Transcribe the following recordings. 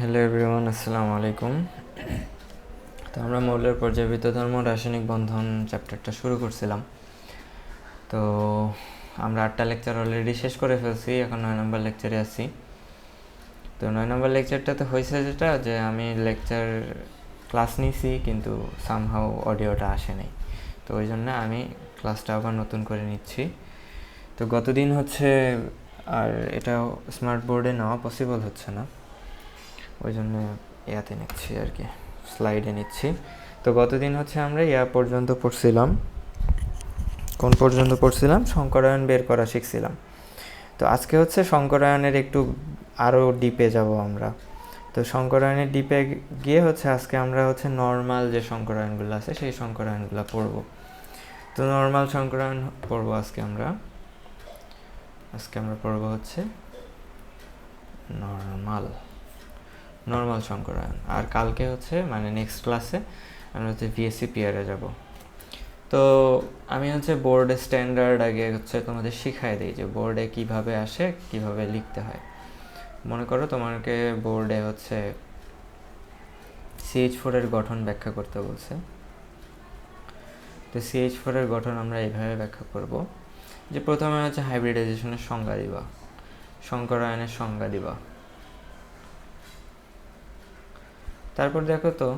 Hello everyone আসসালামু আলাইকুম তো আমরা মৌলের পর্যাবৃত ধর্ম, রাসায়নিক বন্ধন চ্যাপ্টারটা শুরু করছিলাম। তো আমরা আটটা লেকচার অলরেডি শেষ করে ফেলছি, এখন নয় নম্বর লেকচারে আছি। তো নয় নম্বর লেকচারটাতে হয়েছে যেটা, যে আমি লেকচার ক্লাস নিছি, কিন্তু সামহাও অডিওটা আসে নাই। তো ওই জন্য আমি ক্লাসটা আবার নতুন করে নিচ্ছি। তো গতদিন হচ্ছে, আর এটা স্মার্ট বোর্ডে নেওয়া পসিবল হচ্ছে না। ওই জন্য ইয়াতে নিচ্ছি আর কি, স্লাইডে নিচ্ছি। তো গতদিন হচ্ছে আমরা ইয়া পর্যন্ত পড়ছিলাম। কোন পর্যন্ত পড়ছিলাম? শঙ্করায়ন বের করা শিখছিলাম। তো আজকে হচ্ছে শঙ্করায়নের একটু আরও ডিপে যাব আমরা। তো শঙ্করায়নের ডিপে গিয়ে হচ্ছে আজকে আমরা হচ্ছে নর্মাল যে শঙ্করায়নগুলো আছে, সেই শঙ্করায়নগুলো পড়ব। তো নর্মাল শঙ্করায়ন পড়ব আজকে আমরা। আজকে আমরা পড়ব হচ্ছে নর্মাল নর্মাল শঙ্করায়ন আর কালকে হচ্ছে মানে নেক্সট ক্লাসে আমরা হচ্ছে ভিএসসি পিয়ারে যাব। তো আমি হচ্ছে বোর্ড স্ট্যান্ডার্ড আগে হচ্ছে তোমাদের শিখাই দিই যে বোর্ডে কীভাবে আসে, কীভাবে লিখতে হয়। মনে করো তোমাকে বোর্ডে হচ্ছে সিএইচ ফোরের গঠন ব্যাখ্যা করতে বলছে। তো সিএইচ ফোরের গঠন আমরা এইভাবে ব্যাখ্যা করব। যে প্রথমে হচ্ছে হাইব্রিডাইজেশনের সংজ্ঞা দিবা। শঙ্করায়নের সংজ্ঞা দিবা। তারপর দেখো তো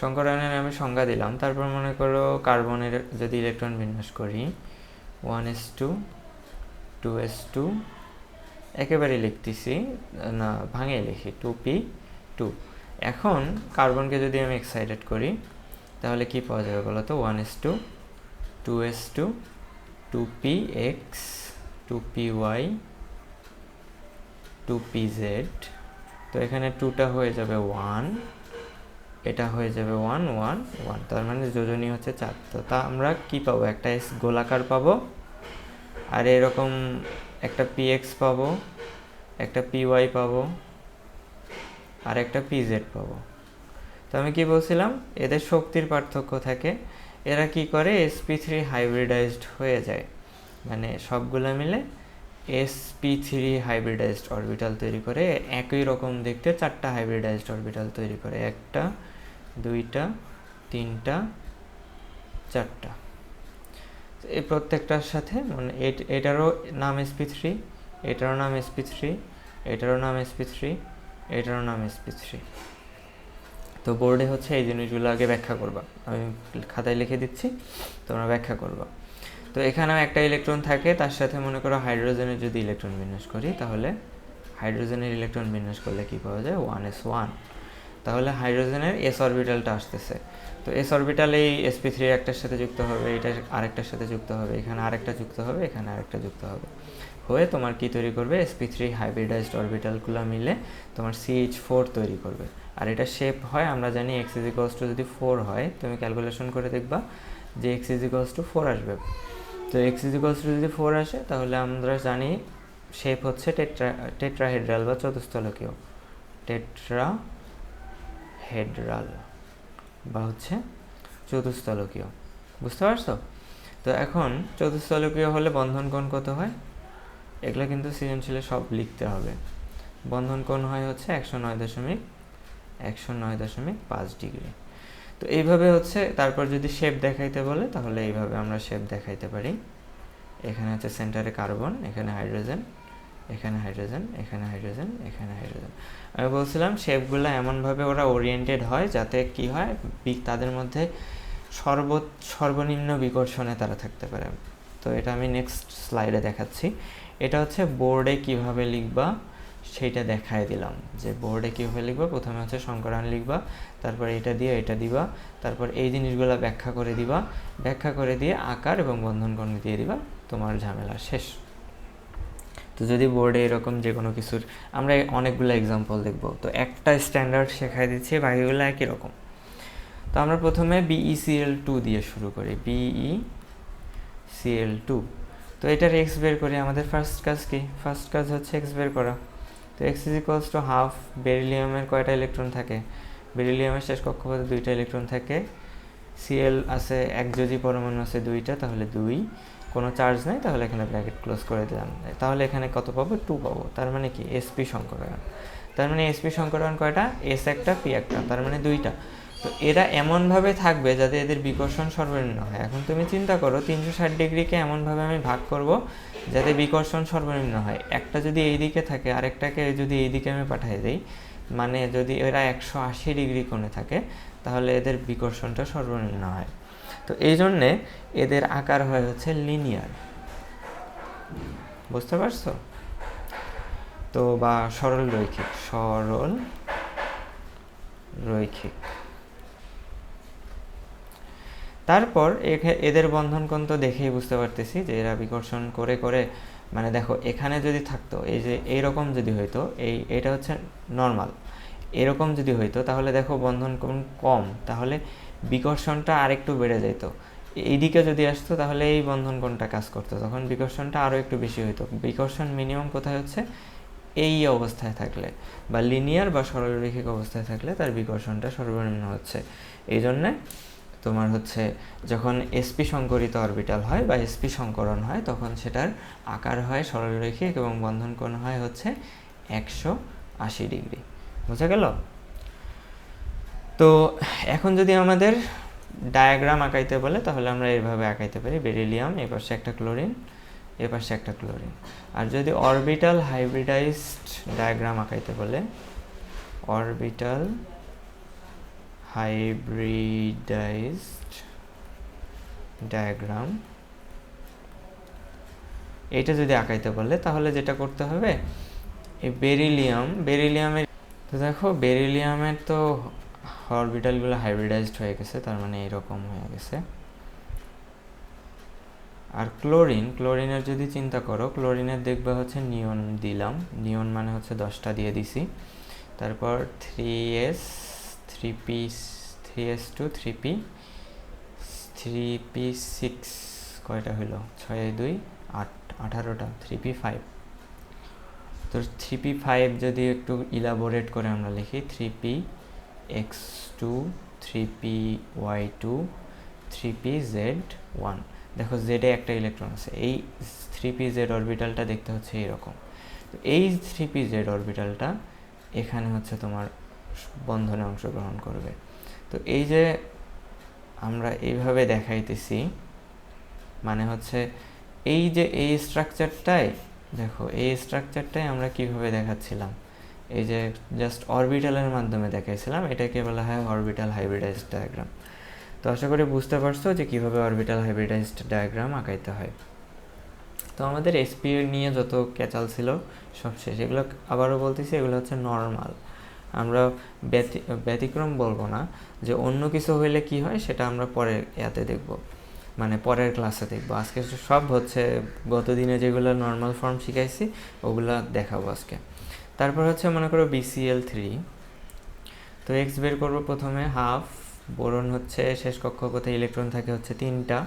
শঙ্করায়নের আমি সংজ্ঞা দিলাম। তারপর মনে করো কার্বনের যদি ইলেকট্রন বিন্যাস করি one S two two S two একেবারে লিখতেছি, না ভাঙে লিখি টু পি টু এখন কার্বনকে যদি আমি এক্সাইটেড করি, তাহলে কি পাওয়া যাবে বলো তো? One S two two S two two P X two P Y two P Z তো এখানে টুটা হয়ে যাবে ওয়ান এটা হয়ে যাবে ওয়ান ওয়ান ওয়ান তার মানে যোজনী হচ্ছে চার। তো তা আমরা কি পাবো? একটা এস গোলাকার পাবো, আর এরকম একটা পি এক্স পাবো, একটা পি ওয়াই পাবো, আর একটা পি জেড পাবো। তো আমি কি বলছিলাম? এদের শক্তির পার্থক্য থাকে। এরা কি করে? এসপি থ্রি হাইব্রিডাইজড হয়ে যায়। মানে সবগুলো মিলে এসপি থ্রি হাইব্রিডাইজড অরবিটাল তৈরি করে, একই রকম দেখতে চারটা হাইব্রিডাইজড অরবিটাল তৈরি করে, একটা, দুইটা, তিনটা, চারটা। এই প্রত্যেকটার সাথে মানে এটারও নাম এসপি থ্রি এটারও নাম এসপি থ্রি এটারও নাম এসপি থ্রি এটারও নাম এসপি থ্রি তো বোর্ডে হচ্ছে এই জিনিসগুলো আগে ব্যাখ্যা করবা। আমি খাতায় লিখে দিচ্ছি, তোমরা ব্যাখ্যা করবা। তো এখানেও একটা ইলেকট্রন থাকে, তার সাথে মনে করো হাইড্রোজেনের যদি ইলেকট্রন বিন্যাস করি, তাহলে হাইড্রোজেনের ইলেকট্রন বিন্যাস করলে কী পাওয়া যায়? ওয়ান এস ওয়ান তাহলে হাইড্রোজেনের এস অরবিটালটা আসতেছে। তো এস অরবিটাল এই এসপি থ্রি একটার সাথে যুক্ত হবে, এটা আরেকটার সাথে যুক্ত হবে, এখানে আরেকটা যুক্ত হবে, এখানে আরেকটা যুক্ত হবে। হয়ে তোমার কি তৈরি করবে? এসপি থ্রি হাইব্রিডাইজড অরবিটালগুলো মিলে তোমার সিএইচ ফোর তৈরি করবে। আর এটা শেপ হয়, আমরা জানি এক্স ইজিকলস টু যদি ফোর হয়, তুমি ক্যালকুলেশন করে দেখবা যে এক্স ইজিকলস টু ফোর আসবে। তো এক্স ইজিকলস টু যদি ফোর আসে, তাহলে আমরা জানি শেপ হচ্ছে টেট্রা টেট্রাহেড্রাল বা চতুস্থলকীয় টেট্রা হেড্রাল বা হচ্ছে চতুস্থলকীয় বুঝতে পারছ? তো এখন চতুস্থলকীয় হলে বন্ধন কোণ কত হয়? এগুলো কিন্তু সৃজনশীলে সব লিখতে হবে। বন্ধন কোণ হয় হচ্ছে একশো নয় দশমিক, একশো নয় দশমিক পাঁচ ডিগ্রি। তো এইভাবে হচ্ছে, তারপর যদি শেপ দেখাইতে বলে, তাহলে এইভাবে আমরা শেপ দেখাইতে পারি। এখানে হচ্ছে সেন্টারে কার্বন এখানে হাইড্রোজেন এখানে হাইড্রোজেন এখানে হাইড্রোজেন এখানে হাইড্রোজেন আমি বলছিলাম শেপগুলো এমনভাবে ওরা ওরিয়েন্টেড হয় যাতে কি হয় তাদের মধ্যে সর্ব সর্বনিম্ন বিকর্ষণে তারা থাকতে পারে। তো এটা আমি নেক্সট স্লাইডে দেখাচ্ছি। এটা হচ্ছে বোর্ডে কীভাবে লিখবা? সেইটা দেখায় দিলাম। যে বোর্ডে কীভাবে লিখবা? প্রথমে হচ্ছে সংকরায়ন লিখবা, তারপর এটা দিয়ে এটা দিবা, তারপর এই জিনিসগুলো ব্যাখ্যা করে দিবা। ব্যাখ্যা করে দিয়ে আকার এবং বন্ধন কোণ দিয়ে দিবা, তোমার ঝামেলা শেষ। তো যদি বোর্ডে এরকম যে কোনো কিছুর, আমরা অনেকগুলো এক্সাম্পল দেখব। তো একটা স্ট্যান্ডার্ড শেখাই দিচ্ছি, বাকিগুলো একই রকম। তো আমরা প্রথমে বিইসিএল টু দিয়ে শুরু করি। বিই সিএল টু তো এটার এক্স বের করি, আমাদের ফার্স্ট কাজ কি? ফার্স্ট কাজ হচ্ছে এক্স বের করা। তো x is equals to half বেরিলিয়ামের কয়টা ইলেকট্রন থাকে? বেরিলিয়ামের শেষ কক্ষপথে দুইটা ইলেকট্রন থাকে। সিএল আছে এক যদি পরমাণু আছে দুইটা, তাহলে দুই। কোনো চার্জ নাই, তাহলে এখানে ব্র্যাকেট ক্লোজ করে দিলাম। তাহলে এখানে কত পাবো? টু পাবো। তার মানে কি? এসপি সংকরণ। তার মানে এসপি সংকরণ কয়টা? এস একটা পি একটা। তার মানে দুইটা। তো এরা এমনভাবে থাকবে যাতে এদের বিকর্ষণ সর্বনিম্ন হয়। এখন তুমি চিন্তা করো, তিনশো ষাট ডিগ্রিকে এমনভাবে আমি ভাগ করব যাতে বিকর্ষণ সর্বনিম্ন হয়। একটা যদি এই দিকে থাকে, আরেকটাকে যদি এই দিকে আমি পাঠিয়ে দিই মানে যদি এরা একশো আশি ডিগ্রি কোণে থাকে, তাহলে এদের বিকর্ষণটা সর্বনিম্ন হয়। তো এই জন্যে এদের আকার হয় হচ্ছে লিনিয়ার বুঝতে পারছ? তো বা সরল রৈখিক সরল রৈখিক তারপর এদের বন্ধন তো দেখেই বুঝতে পারতেছি যে এরা বিকর্ষণ করে করে মানে দেখো, এখানে যদি থাকতো, এই যে এইরকম যদি হইতো, এই, এটা হচ্ছে নর্মাল এরকম যদি হইতো, তাহলে দেখো বন্ধন কোণ কম, তাহলে বিকর্ষণটা আরেকটু বেড়ে যেত এইদিকে যদি আসতো, তাহলে এই বন্ধন কোণটা কাজ করতো, তখন বিকর্ষণটা আরও একটু বেশি হইতো। বিকর্ষণ মিনিমাম কোথায় হচ্ছে? এই অবস্থায় থাকলে, বা লিনিয়ার বা সরলরৈখিক অবস্থায় থাকলে তার বিকর্ষণটা সর্বনিম্ন হচ্ছে। এই জন্যে তোমার হচ্ছে যখন এসপি সংকরিত অরবিটাল হয় বা এসপি সংকরণ হয়, তখন সেটার আকার হয় সরলরৈখিক এবং বন্ধন কোণ হয় হচ্ছে একশো আশি ডিগ্রি। বোঝা গেল? তো এখন যদি আমাদের ডায়াগ্রাম আঁকাইতে বলে, তাহলে আমরা এইভাবে আঁকাইতে পারি। বেরিলিয়াম এ পাশে একটা ক্লোরিন এ পাশে একটা ক্লোরিন আর যদি অরবিটাল হাইব্রিডাইজড ডায়াগ্রাম আঁকাইতে বলে অরবিটাল হাইব্রিডাইজড ডায়াগ্রাম এটা যদি আঁকাইতে বলে তাহলে যেটা করতে হবে, এই বেরিলিয়াম বেরিলিয়ামের তো দেখো বেরিলিয়ামের তো অরবিটালগুলো হাইব্রিডাইজড হয়ে গেছে, তার মানে এরকম হয়ে গেছে। আর ক্লোরিন ক্লোরিনের যদি চিন্তা করো ক্লোরিনের দেখবে হচ্ছে নিয়ন দিলাম নিয়ন মানে হচ্ছে দশটা দিয়ে দিছি। তারপর three s three p three s two three p three p six কয়টা হইল? ছয়, দুই, আট, আঠারোটা থ্রি পি ফাইভ তো থ্রি পি ফাইভ যদি একটু ইলাবোরেট করে আমরা লিখি three p x two three p y two three p z one দেখো জেডে একটা ইলেকট্রন আছে, এই থ্রি পি জেড অরবিটালটা দেখতে হচ্ছে এইরকম তো এই থ্রি পি জেড অরবিটালটা এখানে হচ্ছে তোমার বন্ধনে অংশগ্রহণ করবে। তো এই যে আমরা এইভাবে দেখাইতেছি মানে হচ্ছে এই যে এই স্ট্রাকচারটাই দেখো এই স্ট্রাকচারটাই আমরা কীভাবে দেখাচ্ছিলাম? এই যে জাস্ট অরবিটালের মাধ্যমে দেখাইছিলাম, এটাকে বলা হয় অরবিটাল হাইব্রিডাইজড ডায়াগ্রাম তো আশা করি বুঝতে পারছ যে কীভাবে অরবিটাল হাইব্রিডাইজড ডায়াগ্রাম আঁকাইতে হয়। তো আমাদের এসপি নিয়ে যত ক্যাচাল ছিল সব শেষ। এগুলো আবারও বলতেছি, এগুলো হচ্ছে নর্মাল আমরা ব্যতিক্রম বলব না, যে অন্য কিছু হইলে কি হয় সেটা আমরা পরের ইয়াতে দেখব। মানে পরের ক্লাসে দেখব। আজকে সব হচ্ছে গত দিনে যেগুলো নর্মাল ফর্ম শিখাইছি, ওগুলো দেখাবো আজকে। তারপর হচ্ছে মনে করো বিসিএল থ্রি তো এক্স বের করব প্রথমে হাফ বোরন হচ্ছে শেষ কক্ষপথে ইলেকট্রন থাকে হচ্ছে তিনটা,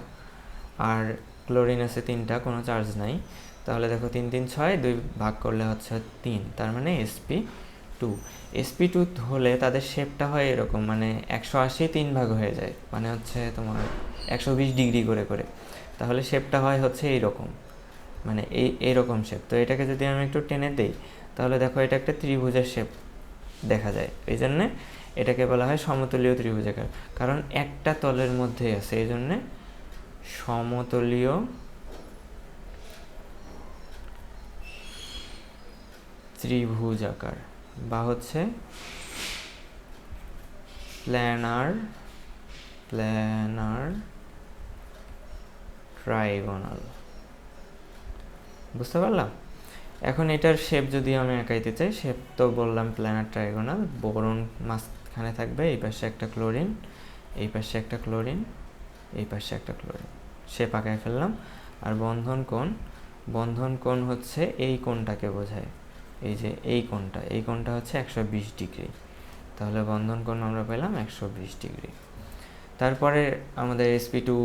আর ক্লোরিন আছে তিনটা, কোনো চার্জ নাই। তাহলে দেখো তিন তিন, ছয়, দুই ভাগ করলে হচ্ছে তিন। তার মানে এসপি টু এসপি টু হলে তাদের শেপটা হয় এরকম মানে একশো আশি তিন ভাগ হয়ে যায় মানে হচ্ছে তোমার একশো বিশ ডিগ্রি করে করে। তাহলে শেপটা হয় হচ্ছে এইরকম মানে এই এইরকম শেপ তো এটাকে যদি আমি একটু টেনে দিই, তাহলে দেখো এটা একটা ত্রিভুজের শেপ দেখা যায়। এই জন্যে এটাকে বলা হয় সমতলীয় ত্রিভুজাকার, কারণ একটা তলের মধ্যে আছে। এই জন্যে সমতলীয় ত্রিভুজাকার। বা হচ্ছে প্ল্যানার প্ল্যানার ট্রাইগোনাল। বুঝতে পারলাম? এখন এটার শেপ যদি আমি আঁকাইতে চাই শেপ তো বললাম প্ল্যানার ট্রাইগোনাল, বোরন মাঝখানে থাকবে, এই পাশে একটা ক্লোরিন, এই পাশে একটা ক্লোরিন, এই পাশে একটা ক্লোরিন। শেপ আঁকায় ফেললাম। আর বন্ধন কোণ বন্ধন কোণ হচ্ছে এই কোণটাকে বোঝায়। এই যে এই কোণটা এই কোণটা হচ্ছে একশো বিশ ডিগ্রি। তাহলে বন্ধন কোণ আমরা পেলাম একশো বিশ ডিগ্রি। তারপরে আমাদের এসপি টু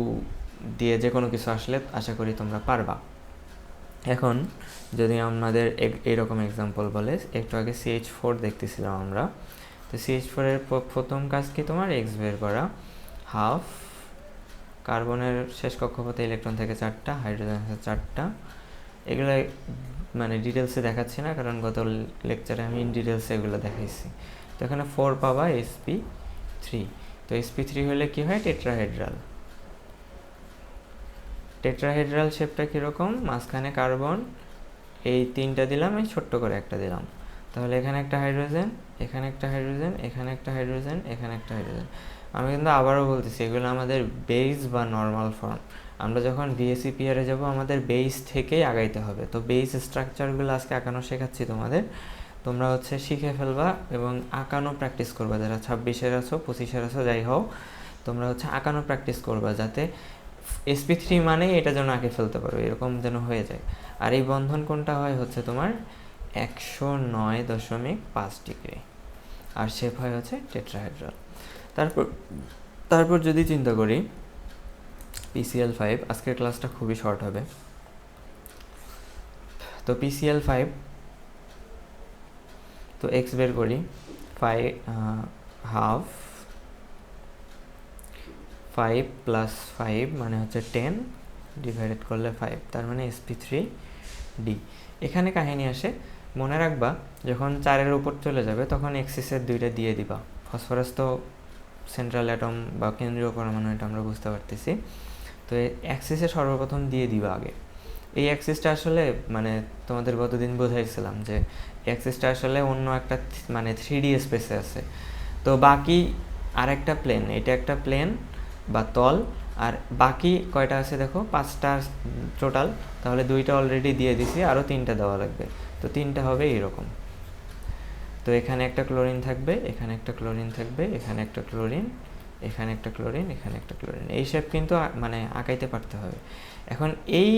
দিয়ে যে কোনো কিছু আসলে আশা করি তোমরা পারবা। এখন যদি আমাদের এইরকম এক্সাম্পল বলে, একটু আগে সিএইচ ফোর দেখতেছিলাম আমরা। তো সিএইচ ফোরের প্রথম কাজ কি তোমার? এক্স বের করা। হাফ, কার্বনের শেষ কক্ষপথে ইলেকট্রন থেকে চারটা, হাইড্রোজেন চারটা এগুলো মানে ডিটেলসে দেখাচ্ছি না, কারণ গত লেকচারে আমি ইন ডিটেলসে এগুলো দেখাইছি। তো এখানে ফোর পাবা এসপি থ্রি তো এসপি থ্রি হলে কী হয়? টেট্রাহেড্রাল টেট্রাহেড্রাল শেপটা কীরকম? মাঝখানে কার্বন এই তিনটা দিলাম, এই ছোট্ট করে একটা দিলাম। তাহলে এখানে একটা হাইড্রোজেন এখানে একটা হাইড্রোজেন এখানে একটা হাইড্রোজেন এখানে একটা হাইড্রোজেন আমি কিন্তু আবারও বলতেছি, এগুলো আমাদের বেস বা নর্মাল ফর্ম আমরা যখন বিএসসি পিয়ারে যাব, আমাদের বেস থেকেই আগাইতে হবে। তো বেস স্ট্রাকচারগুলো আজকে আঁকানো শেখাচ্ছি তোমাদের। তোমরা হচ্ছে শিখে ফেলবা এবং আঁকানো প্র্যাকটিস করবা। যারা ছাব্বিশের আছো, পঁচিশের আছো, যাই হও তোমরা হচ্ছে আঁকানো প্র্যাকটিস করবা যাতে এসপি থ্রি মানে এটা যেন আঁকে ফেলতে পারো, এরকম যেন হয়ে যায়। আর এই বন্ধন কোনটা হয় হচ্ছে তোমার একশো নয় দশমিক পাঁচ ডিগ্রি। আর শেপ হয় হচ্ছে টেট্রাহাইড্রাল তারপর তারপর যদি চিন্তা করি পিসিএল ফাইভ আজকের ক্লাসটা খুবই শর্ট হবে। তো পিসিএল ফাইভ তো এক্স বের করি five half five plus five মানে হচ্ছে টেন ডিভাইডেড করলে ফাইভ তার মানে এসপি থ্রি ডি এখানে কাহিনী আসে, মনে রাখবা, যখন চারের উপর চলে যাবে, তখন এক্সিসের দুইটা দিয়ে দিবা। ফসফরাস তো সেন্ট্রাল অ্যাটম বা কেন্দ্রীয় পরমাণু এটা আমরা বুঝতে পারতেছি। তো অ্যাক্সিসে সর্বপ্রথম দিয়ে দিবা আগে। এই অ্যাক্সিসটা আসলে মানে তোমাদের গতদিন বোঝাইছিলাম যে অ্যাক্সিসটা আসলে অন্য একটা মানে থ্রি ডি স্পেসে আছে। তো বাকি আরেকটা প্লেন এটা একটা প্লেন বা তল, আর বাকি কয়টা আছে দেখো? পাঁচটা টোটাল তাহলে দুইটা অলরেডি দিয়ে দিছি আরও তিনটা দেওয়া লাগবে। তো তিনটা হবে এরকম তো এখানে একটা ক্লোরিন থাকবে, এখানে একটা ক্লোরিন থাকবে, এখানে একটা ক্লোরিন, এখানে একটা ক্লোরিন, এখানে একটা ক্লোরিন। এই শেপ কিন্তু মানে আঁকাইতে পারতে হবে। এখন এই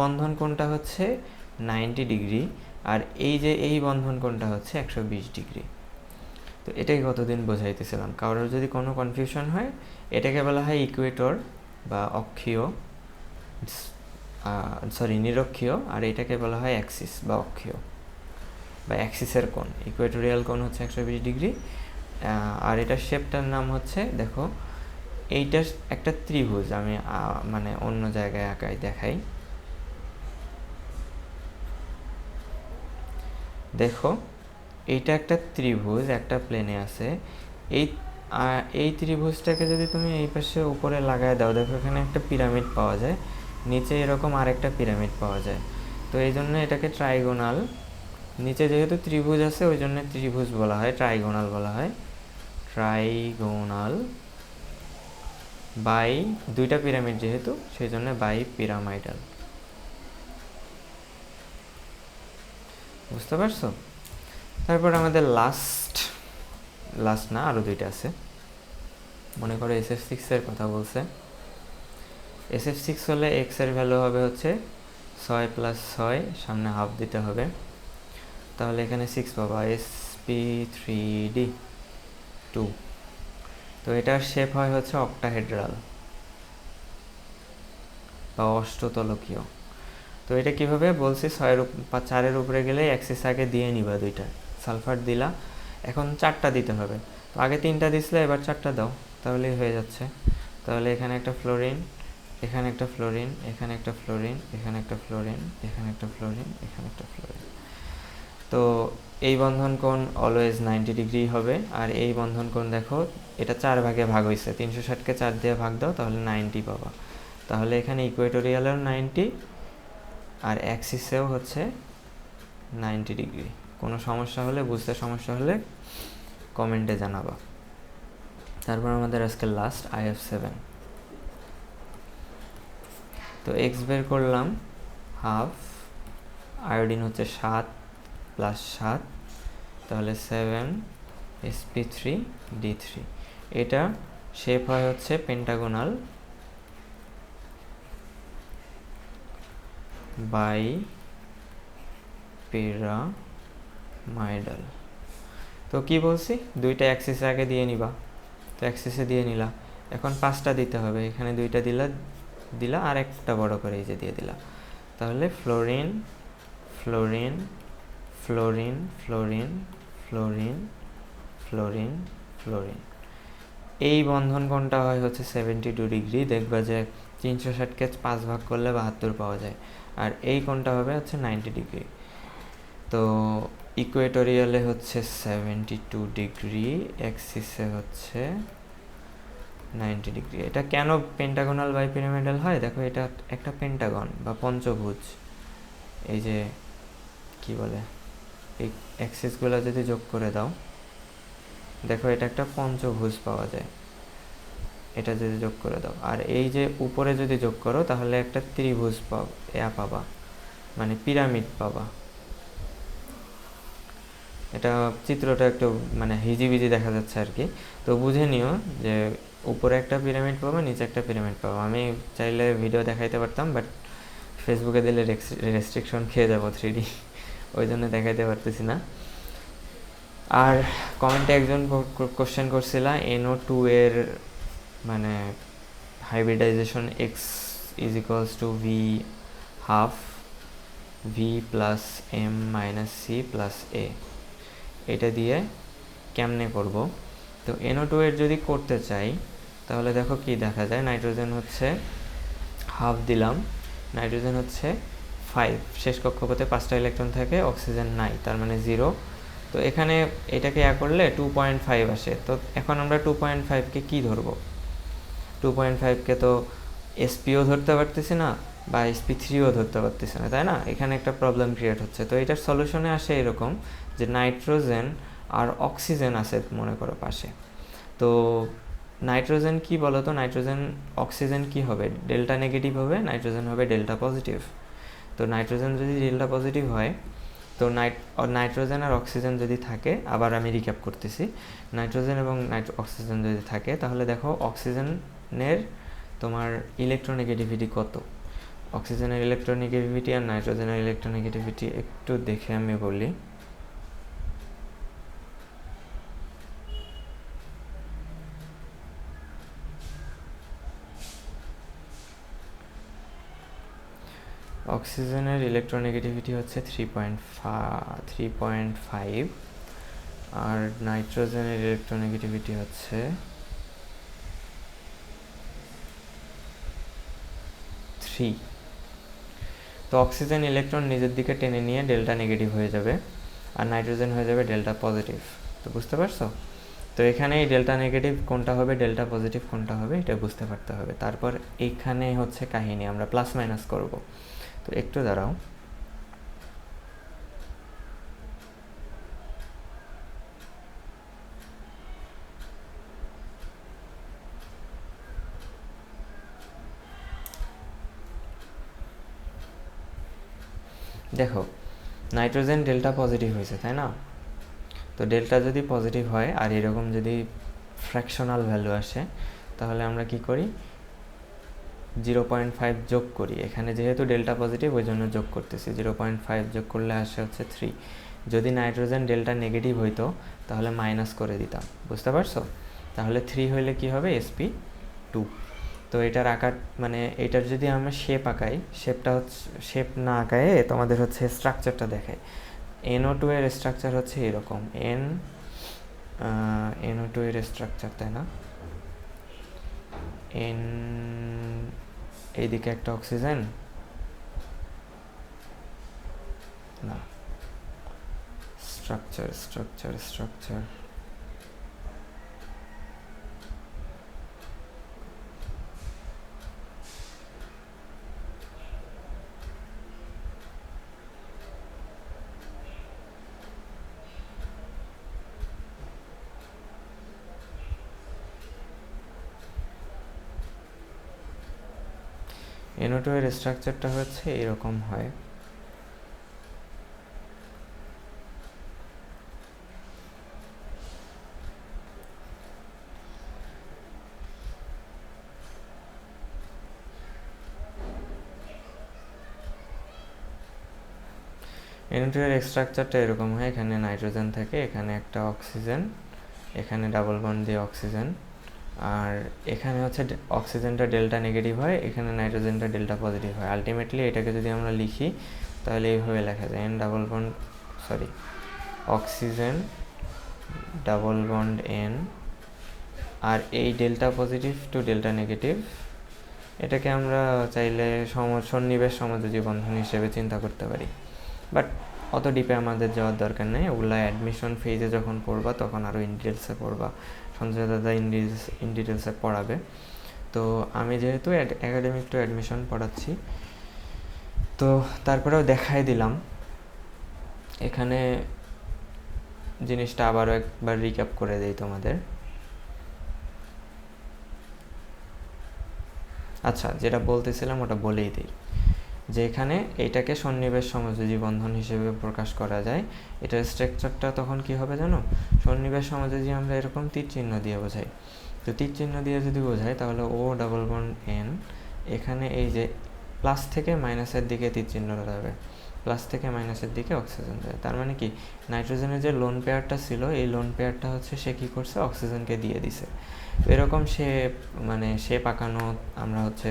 বন্ধন কোনটা হচ্ছে নাইনটি ডিগ্রি আর এই যে এই বন্ধন কোনটা হচ্ছে একশো বিশ ডিগ্রি তো এটাই গতদিন বোঝাইতেছিলাম? কারোর যদি কোনো কনফিউশন হয়, এটাকে বলা হয় ইকুয়েটর বা অক্ষীয় সরি নিরক্ষীয় আর এটাকে বলা হয় অ্যাক্সিস বা অক্ষীয়। বা অ্যাক্সিসের কোণ ইকুয়েটোরিয়াল কোণ হচ্ছে একশো বিশ ডিগ্রি আর এটার শেপটার নাম হচ্ছে, দেখো এইটা একটা ত্রিভুজ আমি মানে অন্য জায়গায় আঁকাই, দেখাই। দেখো, এইটা একটা ত্রিভুজ, একটা প্লেনে আছে। এই এই ত্রিভুজটাকে যদি তুমি এই পাশে উপরে লাগায় দাও, দেখো এখানে একটা পিরামিড পাওয়া যায়, নিচে এরকম আরেকটা পিরামিড পাওয়া যায়। তো এই জন্য এটাকে ট্রাইগোনাল নিচে যেহেতু ত্রিভুজ আছে, ওই জন্য ত্রিভুজ বলা হয় ট্রাইগোনাল বলা হয়। ট্রাইগোনাল বাই দুইটা পিরামিড যেহেতু, সেই জন্য বাই পিরামাইডাল বুঝতে পারছ? তারপর আমাদের লাস্ট লাস্ট না আরও দুইটা আছে। মনে করো এস এফ সিক্সের কথা বলছে। এস এফ সিক্স হলে এক্সের ভ্যালু হবে হচ্ছে ছয় প্লাস ছয়, সামনে হাফ দিতে হবে। তাহলে এখানে সিক্স পাবা s p three d two তো এটার শেপ হয় হচ্ছে অক্টাহেড্রাল বা অষ্টতলকীয়। তো এটা কীভাবে বলছি, ছয়ের বা চারের উপরে গেলে অ্যাক্সিস আগে দিয়ে নিবা দুইটা। সালফার দিলা, এখন চারটা দিতে হবে। তো আগে তিনটা দিছিলে, এবার চারটা দাও, তাহলেই হয়ে যাচ্ছে। তাহলে এখানে একটা ফ্লোরিন এখানে একটা ফ্লোরিন এখানে একটা ফ্লোরিন এখানে একটা ফ্লোরিন এখানে একটা ফ্লোরিন এখানে একটা ফ্লোরিন তো এই বন্ধন কোণ অলওয়েজ নাইনটি ডিগ্রি হবে, আর এই বন্ধন কোণ দেখো, এটা চার ভাগে ভাগ হয়েছে তিনশো ষাটকে চার দিয়ে ভাগ দাও, তাহলে নাইনটি পাবা। তাহলে এখানে ইকুয়েটোরিয়ালেও নাইনটি আর অ্যাক্সিসেও হচ্ছে নাইনটি ডিগ্রি কোনো সমস্যা হলে, বুঝতে সমস্যা হলে কমেন্টে জানাবা। তারপর আমাদের আজকে লাস্ট আইএফ সেভেন তো এক্স বের করলাম হাফ আয়োডিন হচ্ছে সাত প্লাস সাত, তাহলে seven sp three d three এটা শেপ হয় হচ্ছে পেন্টাগোনাল বাই পিরামাইডাল তো কি বলছি? দুইটা অ্যাক্সিস আগে দিয়ে নিবা। তো অ্যাক্সিসে দিয়ে নিলা। এখন পাঁচটা দিতে হবে। এখানে দুইটা দিলা দিলা, আর একটা বড় করে এই যে দিয়ে দিলা। তাহলে fluorine fluorine fluorine fluorine fluorine fluorine fluorine. এই বন্ধন কোণটা হয় হচ্ছে সেভেন্টি টু ডিগ্রি দেখবা যে তিনশো ষাটকে পাঁচ ভাগ করলে বাহাত্তর পাওয়া যায়। আর এই কোণটা হবে হচ্ছে নাইনটি ডিগ্রি তো ইকুয়েটোরিয়ালে হচ্ছে সেভেন্টি টু ডিগ্রি এক্সিসে হচ্ছে নাইনটি ডিগ্রি এটা কেন পেন্টাগোনাল বাই পিরামিডাল হয়? দেখো এটা একটা পেন্টাগন বা পঞ্চভুজ। এই যে কি বলে? এই অ্যাক্সিসগুলো যদি যোগ করে দাও, দেখো এটা একটা পঞ্চভুজ পাওয়া যায়। এটা যদি যোগ করে দাও। আর এই যে উপরে যদি যোগ করো, তাহলে একটা ত্রিভুজ এয়া পাবা। মানে পিরামিড পাবা। এটা চিত্রটা একটু মানে হিজিবিজি দেখা যাচ্ছে আর কি তো বুঝে নিও যে উপরে একটা পিরামিড পাবো, নিচে একটা পিরামিড পাবো। আমি চাইলে ভিডিও দেখাইতে পারতাম বাট ফেসবুকে দিলে রেস্ট্রিকশন খেয়ে যাব থ্রি ওই জন্য দেখাইতে পারতেছি না। আর কমেন্টে একজন কোশ্চেন করছিলা এনও টু এর মানে hybridization x is equals to V half V plus M minus C plus A এটা দিয়ে কেমনে করব? তো এনও টু এর যদি করতে চাই, তাহলে দেখো কি দেখা যায় নাইট্রোজেন হচ্ছে হাফ দিলাম নাইট্রোজেন হচ্ছে ফাইভ, শেষ কক্ষপথে পাঁচটা ইলেকট্রন থাকে অক্সিজেন নাই, তার মানে জিরো তো এখানে এটাকে ইয়া করলে টু পয়েন্ট ফাইভ আসে। তো এখন আমরা টু পয়েন্ট ফাইভকে কী ধরবো? টু পয়েন্ট ফাইভকে তো এসপিও ধরতে পারতেছি না, বা এসপি থ্রিও ধরতে পারতেছি না, তাই না? এখানে একটা প্রবলেম ক্রিয়েট হচ্ছে। তো এটার সলিউশনে আসে এরকম যে নাইট্রোজেন আর অক্সিজেন আছে মনে করো পাশে। তো নাইট্রোজেন কি বলো তো নাইট্রোজেন অক্সিজেন কি হবে? ডেল্টা নেগেটিভ হবে নাইট্রোজেন হবে ডেল্টা পজিটিভ তো নাইট্রোজেন যদি ডেল্টা পজিটিভ হয়, তো নাইট নাইট্রোজেন আর অক্সিজেন যদি থাকে, আবার আমি রিক্যাপ করতেছি। নাইট্রোজেন এবং নাইট্রো, অক্সিজেন যদি থাকে, তাহলে দেখো অক্সিজেনের তোমার ইলেকট্রোনেগেটিভিটি কত? অক্সিজেনের ইলেকট্রোনেগেটিভিটি আর নাইট্রোজেনের ইলেকট্রোনেগেটিভিটি একটু দেখে আমি বলি। অক্সিজেনের ইলেকট্রোনেগেটিভিটি হচ্ছে three point three point five আর নাইট্রোজেনের ইলেকট্রোনেগেটিভিটি হচ্ছে থ্রি তো অক্সিজেন ইলেকট্রন নিজের দিকে টেনে নিয়ে ডেল্টা নেগেটিভ হয়ে যাবে, আর নাইট্রোজেন হয়ে যাবে ডেল্টা পজিটিভ তো বুঝতে পারছ? তো এখানে এই ডেল্টা নেগেটিভ কোনটা হবে ডেল্টা পজিটিভ কোনটা হবে, এটা বুঝতে পারতে হবে। তারপর এইখানে হচ্ছে কাহিনী, আমরা প্লাস মাইনাস করব। তো একটু দাঁড়াও। দেখো, নাইট্রোজেন ডেল্টা পজিটিভ হয়েছে, তাই না? তো ডেল্টা যদি পজিটিভ হয় আর এরকম যদি ফ্র্যাকশনাল ভ্যালু আসে, তাহলে আমরা কি করি? জিরো পয়েন্ট ফাইভ যোগ করি। এখানে যেহেতু ডেল্টা পজিটিভ, ওই জন্য যোগ করতেছি। জিরো পয়েন্ট ফাইভ যোগ করলে আসে হচ্ছে থ্রি যদি নাইট্রোজেন ডেল্টা নেগেটিভ হইতো, তাহলে মাইনাস করে দিতাম। বুঝতে পারছ? তাহলে থ্রি হইলে কি হবে? এসপি টু তো এটার আকার মানে এটার যদি আমরা শেপ আঁকাই শেপটা হচ্ছে শেপ না আঁকায় তোমাদের হচ্ছে স্ট্রাকচারটা দেখায় এনও টু এর স্ট্রাকচার হচ্ছে এরকম। এন এনও টু এর স্ট্রাকচার তাই না? এন এইদিকে একটা অক্সিজেন। না। স্ট্রাকচার স্ট্রাকচার স্ট্রাকচার এনোটো স্ট্রাকচারটা হচ্ছে এরকম হয়। এনোটোয়ের স্ট্রাকচারটা এরকম হয়, এখানে নাইট্রোজেন থাকে, এখানে একটা অক্সিজেন এখানে ডাবল বন্ড দিয়ে অক্সিজেন আর এখানে হচ্ছে অক্সিজেনটা ডেল্টা নেগেটিভ হয়, এখানে নাইট্রোজেনটা ডেল্টা পজিটিভ হয়। আলটিমেটলি এটাকে যদি আমরা লিখি, তাহলে এইভাবে লেখা যায় N double bond sorry oxygen double bond N আর এই delta positive to delta negative এটাকে আমরা চাইলে সম সন্নিবেশ সমযোজী বন্ধন হিসেবে চিন্তা করতে পারি। বাট অত ডিপে আমাদের যাওয়ার দরকার নেই, ওগুলো অ্যাডমিশন ফেজে যখন পড়বা, তখন আরও ইন ডিটেলসে পড়বা। সঞ্জয় দাদা ইন ইন ডিটেলসে পড়াবে। তো আমি যেহেতু একাডেমিক টু অ্যাডমিশন পড়াচ্ছি, তো তারপরেও দেখাই দিলাম। এখানে জিনিসটা আবারও একবার রিক্যাপ করে দেই তোমাদের। আচ্ছা যেটা বলতেছিলাম ওটা বলেই দিই। যে এখানে এইটাকে সন্নিবেশ সমযোজী বন্ধন হিসেবে প্রকাশ করা যায়। এটার স্ট্রাকচারটা তখন কি হবে জানো? সন্নিবেশ সমযোজী আমরা এরকম তীর চিহ্ন দিয়ে বোঝাই। তো তীর চিহ্ন দিয়ে যদি বোঝাই, তাহলে ও ডাবল বন্ড এন এখানে এই যে প্লাস থেকে মাইনাসের দিকে তীর চিহ্ন যাবে প্লাস থেকে মাইনাসের দিকে অক্সিজেন যাবে তার মানে কি? নাইট্রোজেনের যে লোন পেয়ারটা ছিল, এই লোন পেয়ারটা হচ্ছে সে কী করছে? অক্সিজেনকে দিয়ে দিছে। এরকম সে মানে সে পাকানো আমরা হচ্ছে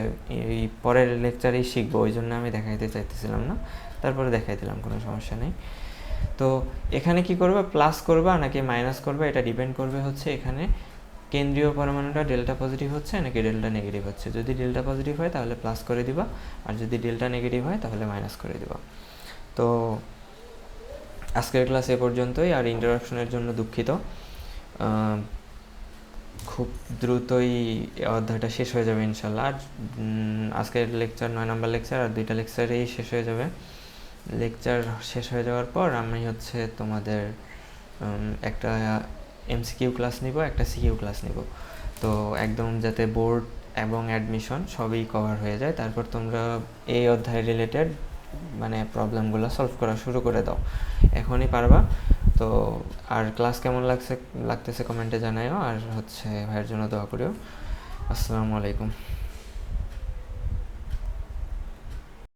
এই পরের লেকচারেই শিখব, ওই জন্য আমি দেখাইতে চাইতেছিলাম না। তারপরে দেখাই দিলাম, কোনো সমস্যা নেই। তো এখানে কি করবে? প্লাস করবা নাকি মাইনাস করবে? এটা ডিপেন্ড করবে হচ্ছে এখানে কেন্দ্রীয় পরমাণুটা ডেল্টা পজিটিভ হচ্ছে নাকি ডেল্টা নেগেটিভ হচ্ছে। যদি ডেল্টা পজিটিভ হয় তাহলে প্লাস করে দিবা, আর যদি ডেল্টা নেগেটিভ হয় তাহলে মাইনাস করে দিবা। তো আজকের ক্লাস এ পর্যন্তই, আর ইন্টারাকশনের জন্য দুঃখিত। খুব দ্রুতই অধ্যায়টা শেষ হয়ে যাবে ইনশাল্লাহ। আর আজকের লেকচার নয় নম্বর লেকচার, আর দুইটা লেকচারেই শেষ হয়ে যাবে। লেকচার শেষ হয়ে যাওয়ার পর আমি হচ্ছে তোমাদের একটা এমসিকিউ ক্লাস নিব, একটা সিকিউ ক্লাস নিব। তো একদম যাতে বোর্ড এবং অ্যাডমিশন সবই কভার হয়ে যায়। তারপর তোমরা এই অধ্যায় রিলেটেড মানে প্রবলেমগুলো সলভ করা শুরু করে দাও। এখনই পারবা। তো আর ক্লাস কেমন লাগছে, লাগতেছে কমেন্টে জানাইও আর হচ্ছে ভাইয়ের জন্য দোয়া করিও। আসসালামু আলাইকুম।